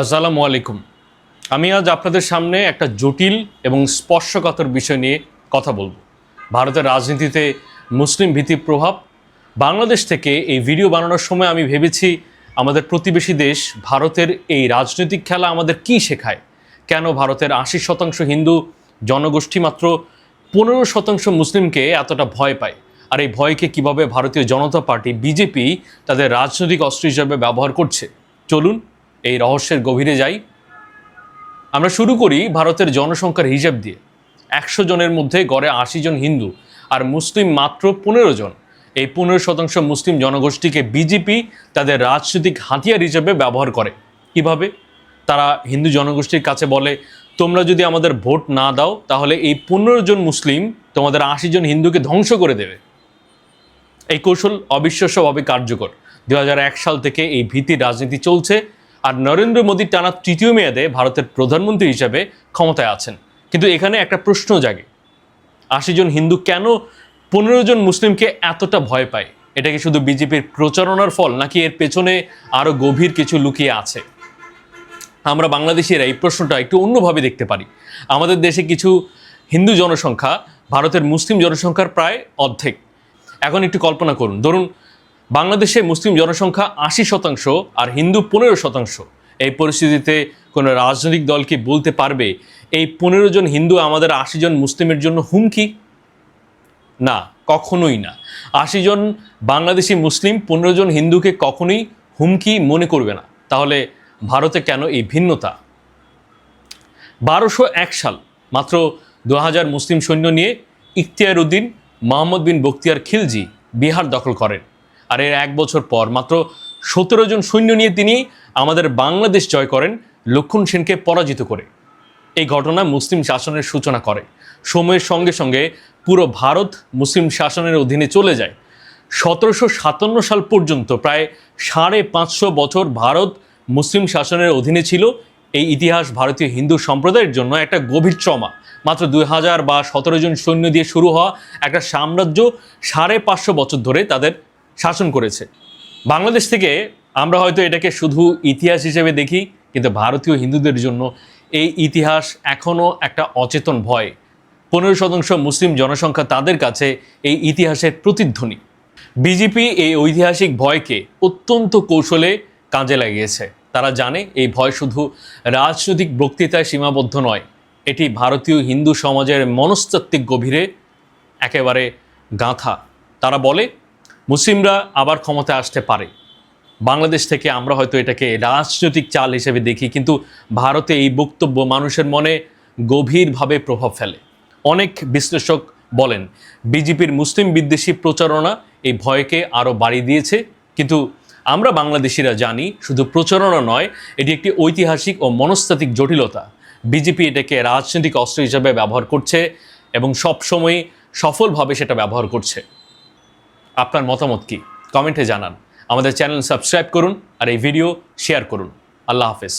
আসসালামু আলাইকুম। আমি আজ আপনাদের সামনে একটা জটিল এবং স্পর্শকাতর বিষয় নিয়ে কথা বলব। ভারতের রাজনীতিতে মুসলিম ভীতির প্রভাব, বাংলাদেশ থেকে এই ভিডিও বানানোর সময় আমি ভেবেছি আমাদের প্রতিবেশী দেশ, ভারতের এই রাজনৈতিক খেলা আমাদের কি শেখায়? কেন ভারতের আশি শতাংশ হিন্দু জনগোষ্ঠী মাত্র পনেরো শতাংশ মুসলিমকে এতটা ভয় পায়? আর এই ভয়কে কীভাবে ভারতীয় জনতা পার্টি, বিজেপি তাদের রাজনৈতিক অস্ত্র হিসাবে ব্যবহার করছে? চলুন এই রহস্যের গভীরে যাই। আমরা শুরু করি ভারতের জনসংখ্যার হিসাব দিয়ে। একশো জনের মধ্যে গড়ে আশি জন হিন্দু আর মুসলিম মাত্র পনেরো জন। এই পনেরো শতাংশ মুসলিম জনগোষ্ঠীকে বিজেপি তাদের রাজনৈতিক হাতিয়ার হিসেবে ব্যবহার করে। কীভাবে? তারা হিন্দু জনগোষ্ঠীর কাছে বলে, তোমরা যদি আমাদের ভোট না দাও, তাহলে এই পনেরো জন মুসলিম তোমাদের আশি জন হিন্দুকে ধ্বংস করে দেবে। এই কৌশল অবিশ্বাস্যভাবে কার্যকর। দু হাজার এক সাল থেকে এই ভীতির রাজনীতি চলছে। আর নরেন্দ্র মোদী টানা তৃতীয় মেয়াদে ভারতের প্রধানমন্ত্রী হিসাবে ক্ষমতায় আছেন। কিন্তু এখানে একটা প্রশ্ন জাগে। আশি জন হিন্দু কেন পনেরো জন মুসলিমকে এতটা ভয় পায়? এটা কি শুধু বিজেপির প্রচারণার ফল, নাকি এর পেছনে আরও গভীর কিছু লুকিয়ে আছে? আমরা বাংলাদেশিরা এই প্রশ্নটা একটু অন্যভাবে দেখতে পারি। আমাদের দেশে কিছু হিন্দু জনসংখ্যা ভারতের মুসলিম জনসংখ্যার প্রায় অর্ধেক। এখন একটু কল্পনা করুন। ধরুন বাংলাদেশে মুসলিম জনসংখ্যা আশি শতাংশ আর হিন্দু পনেরো শতাংশ। এই পরিস্থিতিতে কোনো রাজনৈতিক দল কি বলতে পারবে? এই পনেরো জন হিন্দু আমাদের আশি জন মুসলিমের জন্য হুমকি? না, কখনোই না। আশি জন বাংলাদেশি মুসলিম পনেরো জন হিন্দুকে কখনোই হুমকি মনে করবে না। তাহলে ভারতে কেন এই ভিন্নতা? বারোশো এক সাল, মাত্র দু হাজার মুসলিম সৈন্য নিয়ে ইখতিয়ার উদ্দিন মোহাম্মদ বিন বখতিয়ার খিলজি বিহার দখল করেন। আর এর এক বছর পর, মাত্র সতেরো জন সৈন্য নিয়ে তিনি আমাদের বাংলাদেশ জয় করেন লক্ষণ সেনকে পরাজিত করে। এই ঘটনা মুসলিম শাসনের সূচনা করে। সময়ের সঙ্গে সঙ্গে পুরো ভারত মুসলিম শাসনের অধীনে চলে যায়। সতেরোশো সাতান্ন সাল পর্যন্ত প্রায় সাড়ে পাঁচশো বছর ভারত মুসলিম শাসনের অধীনে ছিল। এই ইতিহাস ভারতীয় হিন্দু সম্প্রদায়ের জন্য একটা গভীর ট্রমা। মাত্র দুই হাজার বা সতেরো জন সৈন্য দিয়ে শুরু হওয়া একটা সাম্রাজ্য সাড়ে পাঁচশো বছর ধরে তাদের শাসন করেছে। বাংলাদেশ থেকে আমরা হয়তো এটাকে শুধু ইতিহাস হিসেবে দেখি, কিন্তু ভারতীয় হিন্দুদের জন্য এই ইতিহাস এখনও একটা অচেতন ভয়। পনেরো শতাংশ মুসলিম জনসংখ্যা তাদের কাছে এই ইতিহাসের প্রতিধ্বনি। বিজেপি এই ঐতিহাসিক ভয়কে অত্যন্ত কৌশলে কাজে লাগিয়েছে। তারা জানে এই ভয় শুধু রাজনৈতিক বক্তৃতায় সীমাবদ্ধ নয়, এটি ভারতীয় হিন্দু সমাজের মনস্তাত্ত্বিক গভীরে একেবারে গাঁথা। তারা বলে মুসলিমরা আবার ক্ষমতায় আসতে পারে। বাংলাদেশ থেকে আমরা হয়তো এটাকে রাজনৈতিক চাল হিসেবে দেখি, কিন্তু ভারতে এই বক্তব্য মানুষের মনে গভীরভাবে প্রভাব ফেলে। অনেক বিশ্লেষক বলেন, বিজেপির মুসলিম বিদ্বেষী প্রচারণা এই ভয়কে আরও বাড়িয়ে দিয়েছে, কিন্তু আমরা বাংলাদেশিরা জানি শুধু প্রচারণা নয়, এটি একটি ঐতিহাসিক ও মনস্তাত্ত্বিক জটিলতা। বিজেপি এটাকে রাজনৈতিক অস্ত্র হিসাবে ব্যবহার করছে এবং সবসময় সফলভাবে সেটা ব্যবহার করছে। আপনার মতামত কি? কমেন্টে জানান। আমাদের চ্যানেল সাবস্ক্রাইব করুন আর এই ভিডিও শেয়ার করুন। আল্লাহ হাফেজ।